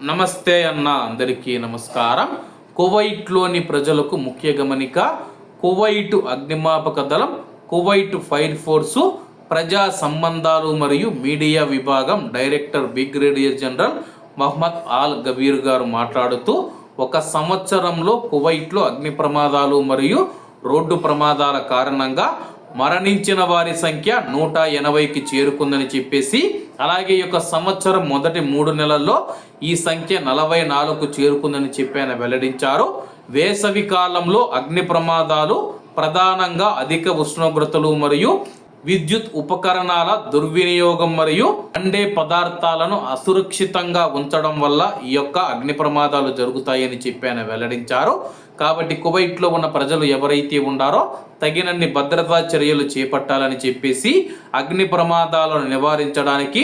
నమస్తే అన్న అందరికీ నమస్కారం. కువైట్లోని ప్రజలకు ముఖ్య గమనిక కువైట్ అగ్నిమాపక దళం కువైట్ ఫైర్ ఫోర్సు ప్రజా సంబంధాలు మరియు మీడియా విభాగం director brigadier general Mohammed Al Gabir గారు మాట్లాడుతూ ఒక సంవత్సరంలో కువైట్లో అగ్ని ప్రమాదాలు మరియు రోడ్డు ప్రమాదాల కారణంగా మరణించిన వారి సంఖ్య నూట ఎనభైకి చేరుకుందని చెప్పేసి అలాగే ఈ యొక్క సంవత్సరం మొదటి మూడు నెలల్లో ఈ సంఖ్య నలభై నాలుగుకు చేరుకుందని చెప్పి ఆయన వెల్లడించారు. వేసవి కాలంలో అగ్ని ప్రమాదాలు ప్రధానంగా అధిక ఉష్ణోగ్రతలు మరియు విద్యుత్ ఉపకరణాల దుర్వినియోగం మరియు అండే పదార్థాలను అసురక్షితంగా ఉంచడం వల్ల ఈ యొక్క అగ్ని ప్రమాదాలు జరుగుతాయని చెప్పి ఆయన వెల్లడించారు. కాబట్టి కువైట్లో ఉన్న ప్రజలు ఎవరైతే ఉండారో తగినన్ని భద్రతా చర్యలు చేపట్టాలని చెప్పేసి అగ్ని ప్రమాదాలను నివారించడానికి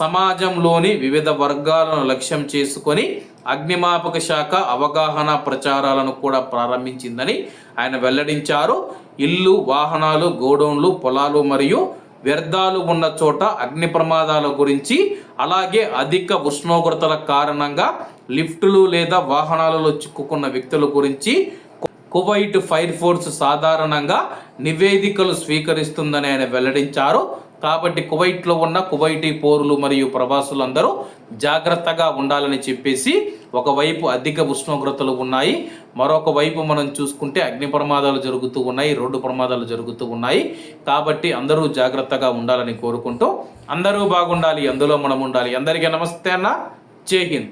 సమాజంలోని వివిధ వర్గాలను లక్ష్యం చేసుకొని అగ్నిమాపక శాఖ అవగాహన ప్రచారాలను కూడా ప్రారంభించిందని ఆయన వెల్లడించారు. ఇల్లు వాహనాలు గోడౌన్లు పొలాలు మరియు వ్యర్థాలు ఉన్న చోట అగ్ని ప్రమాదాల గురించి అలాగే అధిక ఉష్ణోగ్రతల కారణంగా లిఫ్టులు లేదా వాహనాలలో చిక్కుకున్న వ్యక్తుల గురించి కువైట్ ఫైర్ ఫోర్స్ సాధారణంగా నివేదికలు స్వీకరిస్తుందని ఆయన వెల్లడించారు. కాబట్టి కువైట్లో ఉన్న కువైటీ పౌరులు మరియు ప్రవాసులందరూ జాగ్రత్తగా ఉండాలని చెప్పేసి ఒకవైపు అధిక ఉష్ణోగ్రతలు ఉన్నాయి మరొక వైపు మనం చూసుకుంటే అగ్ని ప్రమాదాలు జరుగుతూ ఉన్నాయి రోడ్డు ప్రమాదాలు జరుగుతూ ఉన్నాయి. కాబట్టి అందరూ జాగ్రత్తగా ఉండాలని కోరుకుంటూ అందరూ బాగుండాలి అందులో మనం ఉండాలి. అందరికీ నమస్తే అన్న. జై హింద్.